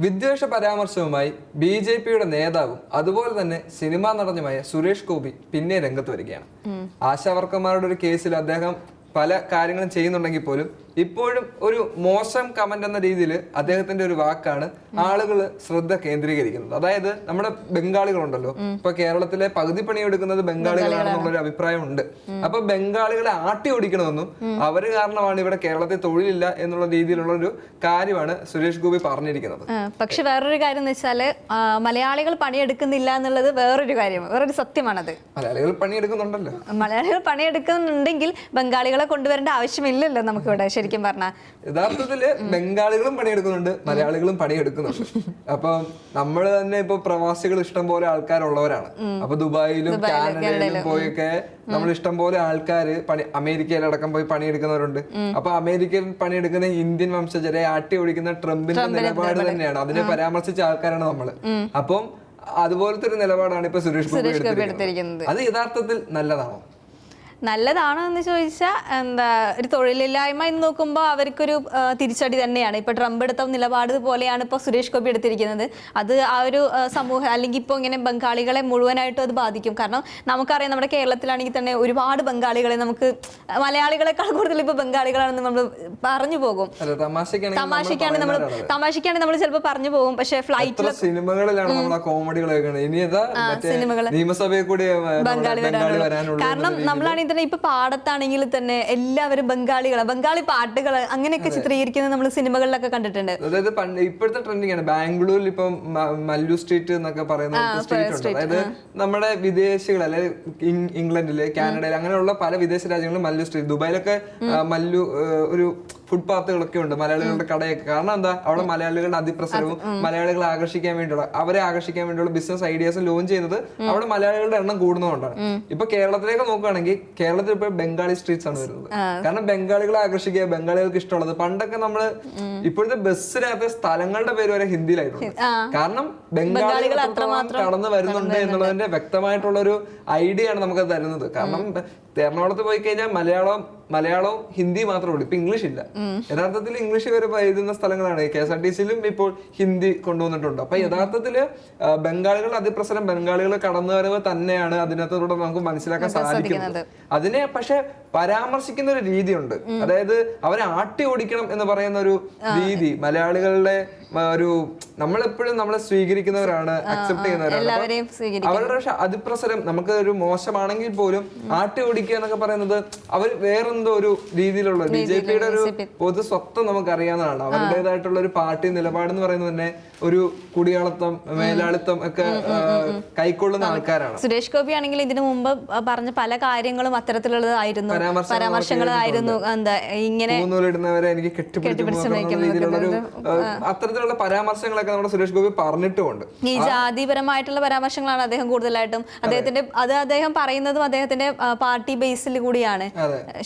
വിദ്വേഷ പരാമർശവുമായി B J പിയുടെ നേതാവും അതുപോലെ തന്നെ സിനിമാ നടനുമായ സുരേഷ് ഗോപി പിന്നെ രംഗത്ത് വരികയാണ്. ആശാവർക്കർമാരുടെ ഒരു കേസിൽ അദ്ദേഹം പല കാര്യങ്ങളും ചെയ്യുന്നുണ്ടെങ്കിൽ പോലും ഇപ്പോഴും ഒരു മോശം കമന്റ് എന്ന രീതിയിൽ അദ്ദേഹത്തിന്റെ ഒരു വാക്കാണ് ആളുകൾ ശ്രദ്ധ കേന്ദ്രീകരിക്കുന്നത്. അതായത് നമ്മുടെ ബംഗാളികളുണ്ടല്ലോ. ഇപ്പൊ കേരളത്തിലെ പകുതി പണിയെടുക്കുന്നത് ബംഗാളികളാണെന്നുള്ളൊരു അഭിപ്രായം ഉണ്ട് അപ്പൊ ബംഗാളികളെ ആട്ടി ഓടിക്കണമെന്നും അവർ കാരണമാണ് ഇവിടെ കേരളത്തിൽ തൊഴിലില്ല എന്നുള്ള രീതിയിലുള്ള ഒരു കാര്യമാണ് സുരേഷ് ഗോപി പറഞ്ഞിരിക്കുന്നത്. പക്ഷെ വേറൊരു കാര്യം എന്ന് വെച്ചാൽ മലയാളികൾ പണിയെടുക്കുന്നില്ല എന്നുള്ളത് വേറൊരു കാര്യം വേറൊരു സത്യമാണത്. മലയാളികൾ പണിയെടുക്കുന്നുണ്ടല്ലോ. മലയാളികൾ പണിയെടുക്കുന്നുണ്ടെങ്കിൽ ബംഗാളികളെ കൊണ്ടുവരേണ്ട ആവശ്യമില്ലല്ലോ നമുക്കിവിടെ ശരിക്കും പറഞ്ഞാൽ യഥാർത്ഥത്തിൽ ബംഗാളികളും പണിയെടുക്കുന്നുണ്ട് മലയാളികളും പണിയെടുക്കുന്നുണ്ട്. അപ്പൊ നമ്മൾ തന്നെ ഇപ്പൊ പ്രവാസികൾ ഇഷ്ടം പോലെ ആൾക്കാരുള്ളവരാണ് അപ്പൊ ദുബായിലും കാനഡയിലും പോയൊക്കെ നമ്മൾ ഇഷ്ടം പോലെ ആൾക്കാര് പണി അമേരിക്കയിലടക്കം പോയി പണിയെടുക്കുന്നവരുണ്ട്. അപ്പൊ അമേരിക്കയിൽ പണിയെടുക്കുന്ന ഇന്ത്യൻ വംശജരെ ആട്ടി ഒഴിക്കുന്ന ട്രംപിന്റെ നിലപാട് തന്നെയാണ്. അതിനെ പരാമർശിച്ച ആൾക്കാരാണ് നമ്മൾ. അപ്പം അതുപോലത്തെ ഒരു നിലപാടാണ് ഇപ്പൊ സുരേഷ് ഗോപി എടുത്തിരിക്കുന്നത്. അത് യഥാർത്ഥത്തിൽ നല്ലതാണോ? നല്ലതാണോ എന്ന് ചോദിച്ചാൽ എന്താ ഒരു തൊഴിലില്ലായ്മ എന്ന് നോക്കുമ്പോൾ അവർക്കൊരു തിരിച്ചടി തന്നെയാണ്. ഇപ്പോൾ ട്രംപ് എടുത്ത നിലപാട് പോലെയാണ് ഇപ്പോൾ സുരേഷ് ഗോപി എടുത്തിരിക്കുന്നത്. അത് ആ ഒരു സമൂഹം അല്ലെങ്കിൽ ഇപ്പോൾ ഇങ്ങനെ ബംഗാളികളെ മുഴുവനായിട്ടും അത് ബാധിക്കും. കാരണം നമുക്കറിയാം നമ്മുടെ കേരളത്തിലാണെങ്കിൽ തന്നെ ഒരുപാട് ബംഗാളികളെ നമുക്ക് മലയാളികളെക്കാൾ കൂടുതൽ ഇപ്പോൾ ബംഗാളികളാണെന്ന് നമ്മൾ പറഞ്ഞു പോകും. തമാശക്കാണ് നമ്മൾ തമാശക്കാണ് നമ്മൾ ചിലപ്പോൾ പറഞ്ഞു പോകും. പക്ഷേ ഫ്ലൈറ്റ് സിനിമകളിലാണ് നമ്മൾ കോമഡികളൊക്കെ ബംഗാളി ബംഗാളി വരാനുള്ള നമ്മളാണെങ്കിൽ തന്നെ ഇപ്പൊ പാടത്താണെങ്കിൽ തന്നെ എല്ലാവരും ബംഗാളികളാണ് ബംഗാളി പാട്ടുകൾ അങ്ങനെയൊക്കെ ചിത്രീകരിക്കുന്നത് നമ്മൾ സിനിമകളിലൊക്കെ കണ്ടിട്ടുണ്ട്. അതായത് പണ്ട് ഇപ്പോഴത്തെ ട്രെൻഡിങ് ആണ്. ബാംഗ്ലൂരിൽ ഇപ്പം മല്ലു സ്ട്രീറ്റ് എന്നൊക്കെ പറയുന്ന സ്ട്രീറ്റ് ഉണ്ട്. അതായത് നമ്മുടെ വിദേശികൾ അതായത് ഇംഗ്ലണ്ടിൽ കാനഡയിൽ അങ്ങനെയുള്ള പല വിദേശ രാജ്യങ്ങളിലും മല്ലു സ്ട്രീറ്റ് ദുബായിലൊക്കെ മല്ലു ഒരു ഫുട്പാത്തുകളൊക്കെ ഉണ്ട് മലയാളികളുടെ കടയൊക്കെ. കാരണം എന്താ? അവിടെ മലയാളികളുടെ അതിപ്രസരവും മലയാളികളെ ആകർഷിക്കാൻ വേണ്ടിയുള്ള അവരെ ആകർഷിക്കാൻ വേണ്ടിയുള്ള ബിസിനസ് ഐഡിയാസ് ലോഞ്ച് ചെയ്യുന്നത് അവിടെ മലയാളികളുടെ എണ്ണം കൂടുന്നതുകൊണ്ടാണ്. ഇപ്പൊ കേരളത്തിലേക്ക് നോക്കുകയാണെങ്കിൽ കേരളത്തിൽ ഇപ്പോൾ ബംഗാളി സ്ട്രീറ്റ്സ് ആണ് വരുന്നത്. കാരണം ബംഗാളികളെ ആകർഷിക്കുക ബംഗാളികൾക്ക് ഇഷ്ടമുള്ളത്. പണ്ടൊക്കെ നമ്മൾ ഇപ്പോഴത്തെ ബസ്സിനകത്ത് സ്ഥലങ്ങളുടെ പേര് വരെ ഹിന്ദിയിലായിട്ടുണ്ട്. കാരണം ബംഗാളികൾ കടന്നു വരുന്നുണ്ട് എന്നുള്ളതിന്റെ വ്യക്തമായിട്ടുള്ള ഒരു ഐഡിയ ആണ് നമുക്ക് തരുന്നത്. കാരണം എറണാകുളത്ത് പോയി കഴിഞ്ഞാൽ മലയാളം മലയാളവും ഹിന്ദി മാത്രമേ ഉള്ളൂ. ഇപ്പൊ ഇംഗ്ലീഷ് ഇല്ല. യഥാർത്ഥത്തിൽ ഇംഗ്ലീഷ് വരെ എഴുതുന്ന സ്ഥലങ്ങളാണ്. കെ എസ് ആർ ടി സിയിലും ഇപ്പോൾ ഹിന്ദി കൊണ്ടുവന്നിട്ടുണ്ട്. അപ്പൊ യഥാർത്ഥത്തിൽ ബംഗാളികൾ അതിപ്രസരം ബംഗാളികൾ കടന്നു വരവ് തന്നെയാണ് അതിനകത്തൂടെ നമുക്ക് മനസ്സിലാക്കാൻ സാധിക്കുന്നത്. അതിനെ പക്ഷെ പരാമർശിക്കുന്ന ഒരു രീതിയുണ്ട്. അതായത് അവരെ ആട്ടി ഓടിക്കണം എന്ന് പറയുന്ന ഒരു രീതി മലയാളികളുടെ ഒരു നമ്മളെപ്പോഴും നമ്മളെ സ്വീകരിക്കുന്നവരാണ് അക്സെപ്റ്റ് ചെയ്യുന്നവരാണ്. അവരുടെ പക്ഷെ അതിപ്രസരം നമുക്ക് ഒരു മോശമാണെങ്കിൽ പോലും ആട്ടി ഓടിക്കുക എന്നൊക്കെ പറയുന്നത് അവർ വേറെന്തോ ഒരു രീതിയിലുള്ള ബി ജെ പിയുടെ ഒരു പൊതു സ്വത്വം നമുക്ക് അറിയാവുന്നതാണ് അവരുടേതായിട്ടുള്ള ഒരു പാർട്ടി നിലപാടെന്ന് പറയുന്നത് തന്നെ ഒരു കുടിയാളത്തം മേലാളിത്തം ഒക്കെ കൈക്കൊള്ളുന്ന ആൾക്കാരാണ്. സുരേഷ് ഗോപി ആണെങ്കിൽ ഇതിനു മുമ്പ് പറഞ്ഞ പല കാര്യങ്ങളും അത്തരത്തിലുള്ളതായിരുന്നു. പരാമർശങ്ങളായിരുന്നു. എന്താ ഇങ്ങനെ എനിക്ക് കെട്ടിപ്പിടിച്ച് അത്തരത്തിലുള്ള പരാമർശങ്ങളൊക്കെ നമ്മുടെ സുരേഷ് ഗോപി പറഞ്ഞിട്ടുമുണ്ട്. ഈ ജാതിപരമായിട്ടുള്ള പരാമർശങ്ങളാണ് അദ്ദേഹം കൂടുതലായിട്ടും അദ്ദേഹത്തിന്റെ അത് അദ്ദേഹം പറയുന്നതും അദ്ദേഹത്തിന്റെ പാർട്ടി ബേസിൽ കൂടിയാണ്.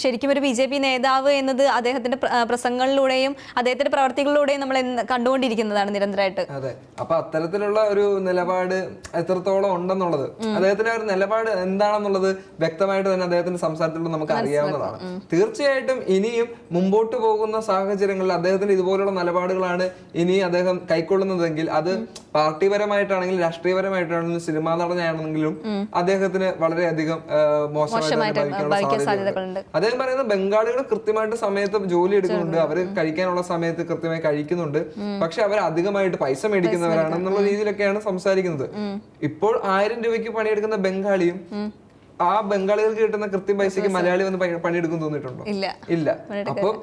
ശരിക്കും ഒരു ബി ജെ പി നേതാവ് എന്നത് അദ്ദേഹത്തിന്റെ പ്രസംഗങ്ങളിലൂടെയും അദ്ദേഹത്തിന്റെ പ്രവർത്തികളിലൂടെയും നമ്മൾ കണ്ടുകൊണ്ടിരിക്കുന്നതാണ് നിരന്തരമായിട്ട് അതെ. അപ്പൊ അത്തരത്തിലുള്ള ഒരു നിലപാട് എത്രത്തോളം ഉണ്ടെന്നുള്ളത് അദ്ദേഹത്തിന്റെ ഒരു നിലപാട് എന്താണെന്നുള്ളത് വ്യക്തമായിട്ട് തന്നെ അദ്ദേഹത്തിന്റെ സംസാരത്തിലൂടെ നമുക്ക് അറിയാവുന്നതാണ്. തീർച്ചയായിട്ടും ഇനിയും മുമ്പോട്ട് പോകുന്ന സാഹചര്യങ്ങളിൽ അദ്ദേഹത്തിന്റെ ഇതുപോലുള്ള നിലപാടുകളാണ് ഇനി അദ്ദേഹം കൈക്കൊള്ളുന്നതെങ്കിൽ അത് പാർട്ടിപരമായിട്ടാണെങ്കിലും രാഷ്ട്രീയപരമായിട്ടാണെങ്കിലും സിനിമാ നടനാണെങ്കിലും അദ്ദേഹത്തിന് വളരെയധികം മോശമായിട്ട്. സാധ്യതകളുണ്ട്. അദ്ദേഹം പറയുന്നത് ബംഗാളികൾ കൃത്യമായിട്ട് സമയത്ത് ജോലി എടുക്കുന്നുണ്ട്. അവർ കഴിക്കാനുള്ള സമയത്ത് കൃത്യമായി കഴിക്കുന്നുണ്ട്. പക്ഷെ അവർ അധികമായിട്ട് പൈസ മേടിക്കുന്നവരാണെന്നുള്ള രീതിയിലൊക്കെയാണ് സംസാരിക്കുന്നത്. ഇപ്പോൾ ആയിരം രൂപയ്ക്ക് പണിയെടുക്കുന്ന ബംഗാളിയും ആ ബംഗാളികൾക്ക് കിട്ടുന്ന കൃത്യം പൈസക്ക് മലയാളി വന്ന് പണി- പണിയെടുക്കും തോന്നിയിട്ടുണ്ടോ? ഇല്ല. ഇല്ല. അപ്പൊ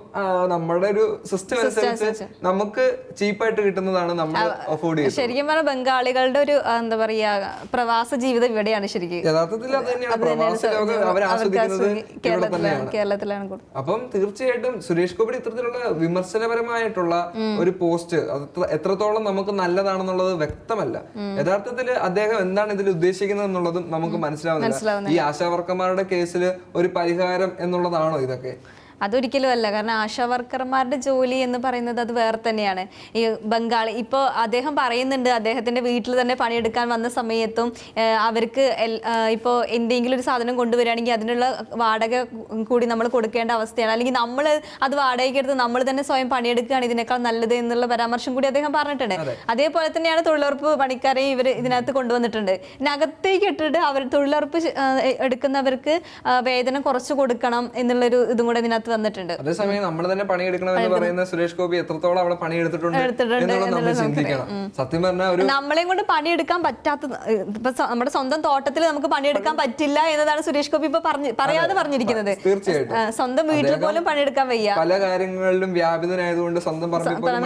നമ്മുടെ ഒരു സിസ്റ്റം അനുസരിച്ച് നമുക്ക് ചീപ്പായിട്ട് കിട്ടുന്നതാണ് നമ്മൾ അഫോർഡ് ചെയ്യുന്നത്. ശരിക്കും പറഞ്ഞാൽ ബംഗാളികളുടെ ഒരു എന്താ പറയാ പ്രവാസ ജീവിതം ഇവിടെയാണ് ശരിക്കും. യഥാർത്ഥത്തിൽ അത് തന്നെയാണ്. പ്രവാസ ലോകം അവർ ആസ്വദിക്കുന്നത് ഇവിടെ കേരളത്തിലാണ് തന്നെയാണ്. കേരളത്തിലാണ് അപ്പം തീർച്ചയായിട്ടും സുരേഷ് ഗോപി ഇത്തരത്തിലുള്ള വിമർശനപരമായിട്ടുള്ള ഒരു പോസ്റ്റ് എത്രത്തോളം നമുക്ക് നല്ലതാണെന്നുള്ളത് വ്യക്തമല്ല. യഥാർത്ഥത്തിൽ അദ്ദേഹം എന്താണ് ഇതിൽ ഉദ്ദേശിക്കുന്നത് എന്നുള്ളതും നമുക്ക് മനസ്സിലാവുന്നില്ല. ഈ ആശാവർക്കന്മാരുടെ കേസിൽ ഒരു പരിഹാരം എന്നുള്ളതാണോ ഇതൊക്കെ? അതൊരിക്കലും അല്ല. കാരണം ആശാ വർക്കർമാരുടെ ജോലി എന്ന് പറയുന്നത് അത് വേറെ തന്നെയാണ്. ഈ ബംഗാളി ഇപ്പോൾ അദ്ദേഹം പറയുന്നുണ്ട് അദ്ദേഹത്തിന്റെ വീട്ടിൽ തന്നെ പണിയെടുക്കാൻ വന്ന സമയത്തും അവർക്ക് ഇപ്പോൾ എന്തെങ്കിലും ഒരു സാധനം കൊണ്ടുവരികയാണെങ്കിൽ അതിനുള്ള വാടക കൂടി നമ്മൾ കൊടുക്കേണ്ട അവസ്ഥയാണ്. അല്ലെങ്കിൽ നമ്മൾ അത് വാടകയ്ക്ക് എടുത്ത് നമ്മൾ തന്നെ സ്വയം പണിയെടുക്കുകയാണ് ഇതിനേക്കാൾ നല്ലത് എന്നുള്ള പരാമർശം കൂടി അദ്ദേഹം പറഞ്ഞിട്ടുണ്ട്. അതേപോലെ തന്നെയാണ് തൊഴിലുറപ്പ് പണിക്കാരെയും ഇവർ ഇതിനകത്ത് കൊണ്ടുവന്നിട്ടുണ്ട്. ഇതിനകത്തേക്ക് ഇട്ടിട്ട് അവർ തൊഴിലുറപ്പ് എടുക്കുന്നവർക്ക് വേതനം കുറച്ച് കൊടുക്കണം എന്നുള്ളൊരു ഇതും കൂടെ ഇതിനകത്ത് വന്നിട്ടുണ്ട് അതേസമയം നമ്മൾ തന്നെ പണിയെടുക്കണമെന്ന് പറയുന്ന സുരേഷ് ഗോപി എത്രത്തോളം അവിടെ പണിയെടുത്തിട്ടുണ്ട് സത്യം പറഞ്ഞാൽ ഒരു നമ്മളെയും കൊണ്ട് പണിയെടുക്കാൻ പറ്റാത്ത ഇപ്പൊ നമ്മുടെ സ്വന്തം തോട്ടത്തിൽ നമുക്ക് പണിയെടുക്കാൻ പറ്റില്ല എന്നതാണ് സുരേഷ് ഗോപി ഇപ്പൊ പറഞ്ഞു പറയാതെ പറഞ്ഞിരിക്കുന്നത്. തീർച്ചയായിട്ടും. സ്വന്തം വീട്ടിൽ പോലും പണിയെടുക്കാൻ വയ്യ. പല കാര്യങ്ങളിലും വ്യാപിതനായതുകൊണ്ട് സ്വന്തം പണിയെടുക്കാൻ.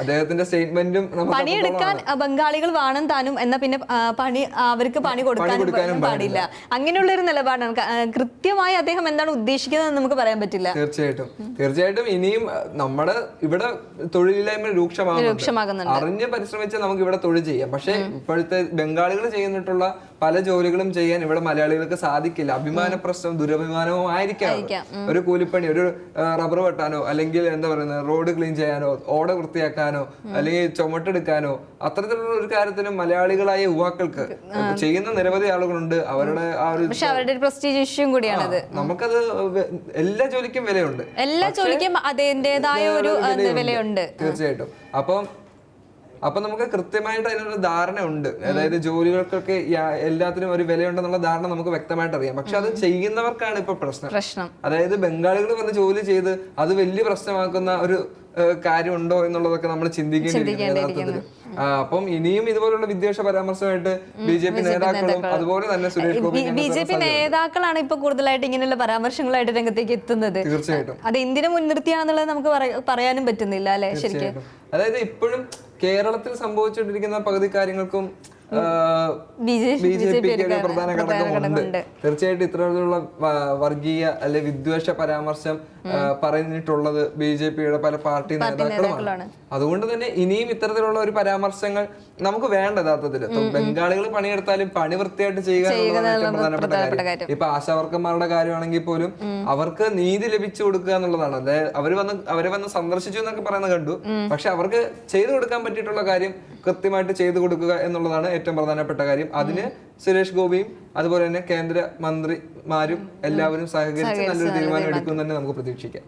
അദ്ദേഹത്തിന്റെ സ്റ്റേറ്റ്മെന്റും പണിയെടുക്കാൻ ബംഗാളികൾ വാണം താനും എന്നാ പിന്നെ പണി അവർക്ക് പണി കൊടുക്കാനും പാടില്ല. അങ്ങനെയുള്ള ഒരു നിലപാടാണ്. കൃത്യമായി അദ്ദേഹം എന്താണ് ഉദ്ദേശിക്കുന്നത് നമുക്ക് പറയാൻ പറ്റില്ല. തീർച്ചയായിട്ടും. തീർച്ചയായിട്ടും ഇനിയും നമ്മുടെ ഇവിടെ തൊഴിലില്ലായ്മ രൂക്ഷമാകുന്നുണ്ട്. അറിഞ്ഞ് പരിശ്രമിച്ചാൽ നമുക്ക് ഇവിടെ തൊഴിൽ ചെയ്യാം. പക്ഷെ ഇപ്പോഴത്തെ ബംഗാളികൾ ചെയ്യുന്നിട്ടുള്ള പല ജോലികളും ചെയ്യാൻ ഇവിടെ മലയാളികൾക്ക് സാധിക്കില്ല. അഭിമാന പ്രശ്നം ദുരഭിമാനവും ആയിരിക്കാം. ഒരു കൂലിപ്പണി ഒരു റബ്ബർ വെട്ടാനോ അല്ലെങ്കിൽ എന്താ പറയുന്നത് റോഡ് ക്ലീൻ ചെയ്യാനോ ഓട വൃത്തിയാക്കാനോ അല്ലെങ്കിൽ ചുമട്ടെടുക്കാനോ അത്തരത്തിലുള്ള ഒരു കാര്യത്തിനും മലയാളികളായ യുവാക്കൾക്ക് ചെയ്യുന്ന നിരവധി ആളുകളുണ്ട്. അവരുടെ ആ ഒരു പക്ഷെ അവരുടെ ഒരു പ്രസ്റ്റീജ് ഇഷ്യൂ കൂടിയാണത്. നമുക്കത് എല്ലാ ജോലിക്കും വിലയുണ്ട്. എല്ലാ ജോലിക്കും അതിന്റെതായ ഒരു വിലയുണ്ട്. തീർച്ചയായിട്ടും. അപ്പം അപ്പൊ നമുക്ക് കൃത്യമായിട്ട് അതിനൊരു ധാരണ ഉണ്ട് അതായത് ജോലികൾക്കൊക്കെ എല്ലാത്തിനും ഒരു വിലയുണ്ടെന്നുള്ള ധാരണ നമുക്ക് വ്യക്തമായിട്ട് അറിയാം. പക്ഷെ അത് ചെയ്യുന്നവർക്കാണ് ഇപ്പൊ പ്രശ്നം. അതായത് ബംഗാളികൾ വന്ന് ജോലി ചെയ്ത് അത് വലിയ പ്രശ്നമാക്കുന്ന ഒരു കാര്യമുണ്ടോ എന്നുള്ളതൊക്കെ നമ്മൾ ചിന്തിക്കേണ്ടി യഥാർത്ഥത്തിൽ അപ്പം ഇനിയും ഇതുപോലുള്ള വിദ്വേഷ പരാമർശമായിട്ട് ബി ജെ പി നേതാക്കളും അതുപോലെ തന്നെ Suresh Gopi B J P നേതാക്കളാണ് ഇപ്പൊ കൂടുതലായിട്ട് ഇങ്ങനെയുള്ള പരാമർശങ്ങളായിട്ട് രംഗത്തേക്ക് എത്തുന്നത്. തീർച്ചയായിട്ടും. അത് എന്തിനു മുൻനിർത്തിയാണെന്നുള്ളത് നമുക്ക് പറയാനും പറ്റുന്നില്ല അല്ലെ? ശരിക്കും. അതായത് ഇപ്പോഴും കേരളത്തിൽ സംഭവിച്ചുകൊണ്ടിരിക്കുന്ന പകുതി കാര്യങ്ങൾക്കും ബി ജെ പിക്ക് ഒരു പ്രധാന ഘടകമുണ്ട്. തീർച്ചയായിട്ടും ഇത്തരത്തിലുള്ള വർഗീയ അല്ലെ വിദ്വേഷ പരാമർശം പറഞ്ഞിട്ടുള്ളത് ബി ജെ പിയുടെ പല പാർട്ടി നേതാക്കളുമാണ്. നേതാക്കളാണ്. അതുകൊണ്ട് തന്നെ ഇനിയും ഇത്തരത്തിലുള്ള ഒരു പരാമർശങ്ങൾ നമുക്ക് വേണ്ട യഥാർത്ഥത്തിൽ ബംഗാളികൾ പണിയെടുത്താലും പണി വൃത്തിയായിട്ട് ചെയ്യുക എന്നുള്ളതാണ് പ്രധാനപ്പെട്ട കാര്യം. ഇപ്പൊ ആശാവർക്കന്മാരുടെ കാര്യമാണെങ്കിൽ പോലും അവർക്ക് നീതി ലഭിച്ചു കൊടുക്കുക എന്നുള്ളതാണ്. അതായത് അവർ വന്ന് അവരെ വന്ന് സന്ദർശിച്ചു എന്നൊക്കെ പറയുന്നത് കണ്ടു. പക്ഷെ അവർക്ക് ചെയ്തു കൊടുക്കാൻ പറ്റിയിട്ടുള്ള കാര്യം കൃത്യമായിട്ട് ചെയ്തു കൊടുക്കുക എന്നുള്ളതാണ് ഏറ്റവും പ്രധാനപ്പെട്ട കാര്യം. അതിന് സുരേഷ് ഗോപിയും അതുപോലെ തന്നെ കേന്ദ്ര മന്ത്രിമാരും എല്ലാവരും സഹകരിച്ച് നല്ലൊരു തീരുമാനം എടുക്കും തന്നെ നമുക്ക് പ്രതീക്ഷിക്കാം.